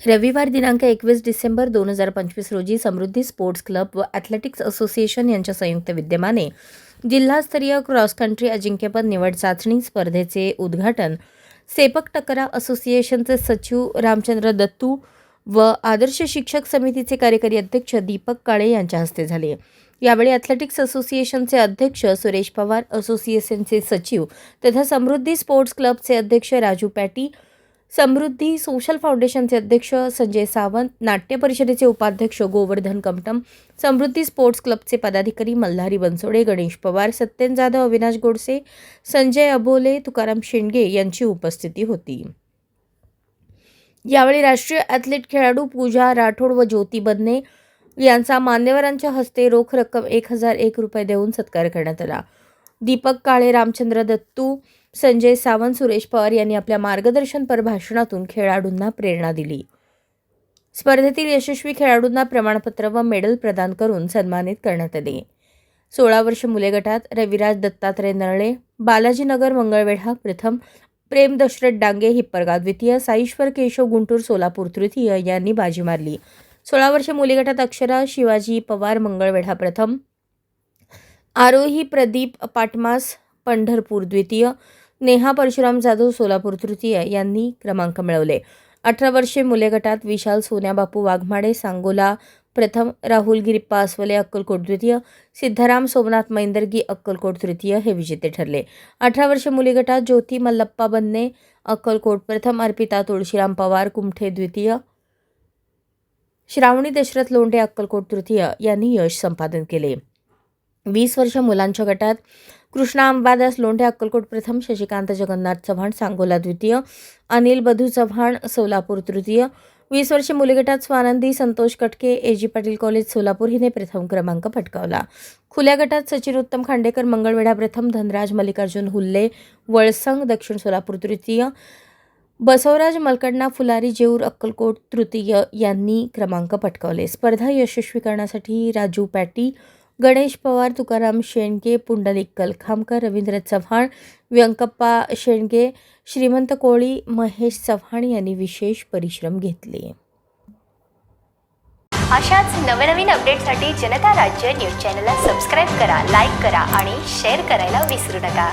रविवार दिनांक एकवीस डिसेंबर दोन हजार पंचवीस रोजी समृद्धी स्पोर्ट्स क्लब व ॲथलेटिक्स असोसिएशन यांच्या संयुक्त विद्यमाने जिल्हास्तरीय क्रॉस कंट्री अजिंक्यपद निवड चाचणी स्पर्धेचे उद्घाटन सेपक टकरा असोसिएशनचे सचिव रामचंद्र दत्तू व आदर्श शिक्षक समितीचे कार्यकारी अध्यक्ष दीपक काळे यांच्या हस्ते झाले. यावेळी ॲथलेटिक्स असोसिएशनचे अध्यक्ष सुरेश पवार असोसिएशनचे सचिव तथा समृद्धी स्पोर्ट्स क्लबचे अध्यक्ष राजू पॅटी समृद्धी सोशल फाउंडेशनचे अध्यक्ष संजय सावंत नाट्य परिषदेचे उपाध्यक्ष गोवर्धन कमटम समृद्धी स्पोर्ट्स क्लबचे पदाधिकारी मल्हारी बनसोडे गणेश पवार सत्यन जाधव अविनाश गोडसे संजय अबोले तुकाराम शेंडगे यांची उपस्थिती होती. यावेळी राष्ट्रीय ॲथलीट खेळाडू पूजा राठोड व ज्योती बदने यांचा मान्यवरांच्या हस्ते रोख रक्कम एक हजार एक रुपये देऊन सत्कार करण्यात आला. दीपक काळे रामचंद्र दत्तू संजय सावंत सुरेश पवार यांनी आपल्या मार्गदर्शनपर भाषणातून खेळाडूंना प्रेरणा दिली. स्पर्धेतील यशस्वी खेळाडूंना प्रमाणपत्र व मेडल प्रदान करून सन्मानित करण्यात आले. सोळा वर्ष मुले गटात रविराज दत्तात्रय नरळे बालाजीनगर मंगळवेढा प्रथम प्रेम दशरथ डांगे हिप्परगाव द्वितीय साईश्वर केशव गुंटूर सोलापूर तृतीय यांनी बाजी मारली. सोळा वर्ष मुली गटात अक्षरा शिवाजी पवार मंगळवेढा प्रथम आरोही प्रदीप पाटमास पंढरपूर द्वितीय नेहा परशुराम जाधव सोलापूर तृतीय यांनी क्रमांक मिळवले. अठरा वर्षे मुले गटात विशाल सोन्याबापू वाघमाडे सांगोला प्रथम राहुल गिरिप्पा अस्वले अक्कलकोट द्वितीय सिद्धाराम सोमनाथ मैंदर्गी अक्कलकोट तृतीय हे विजेते ठरले. अठरा वर्षे मुली गटात ज्योती मल्लप्पा बन्ने अक्कलकोट प्रथम अर्पिता तुळशीराम पवार कुमठे द्वितीय श्रावणी दशरथ लोंढे अक्कलकोट तृतीय यांनी यश संपादन केले. वीस वर्ष मुलांच्या गटात कृष्णा अंबादास लोंढे अक्कलकोट प्रथम शशिकांत जगन्नाथ चव्हाण सांगोला द्वितीय अनिल बधू चव्हाण सोलापूर तृतीय. वीस वर्ष मुली गटात Swanandi Santosh Katke A. G. Patil college Solapur हिने प्रथम क्रमांक पटकावला. खुल्या गटात सचिन उत्तम खांडेकर मंगळवेढा प्रथम धनराज मल्लिकार्जुन हुल्ले वळसंग दक्षिण सोलापूर तृतीय. बसवराज मलकडणा फुलारी जेऊर अक्कलकोट तृतीय यांनी क्रमांक पटकावले. स्पर्धा यशस्वी करण्यासाठी राजू पॅटी गणेश पवार तुकाराम शेंडगे पुंडलिक कलखामकर रवींद्र चव्हाण व्यंकप्पा शेंडगे श्रीमंत कोळी महेश चव्हाण यांनी विशेष परिश्रम घेतले. अशाच नवनवीन अपडेटसाठी जनता राज्य न्यूज चॅनलला सबस्क्राईब करा लाईक करा आणि शेअर करायला विसरू नका.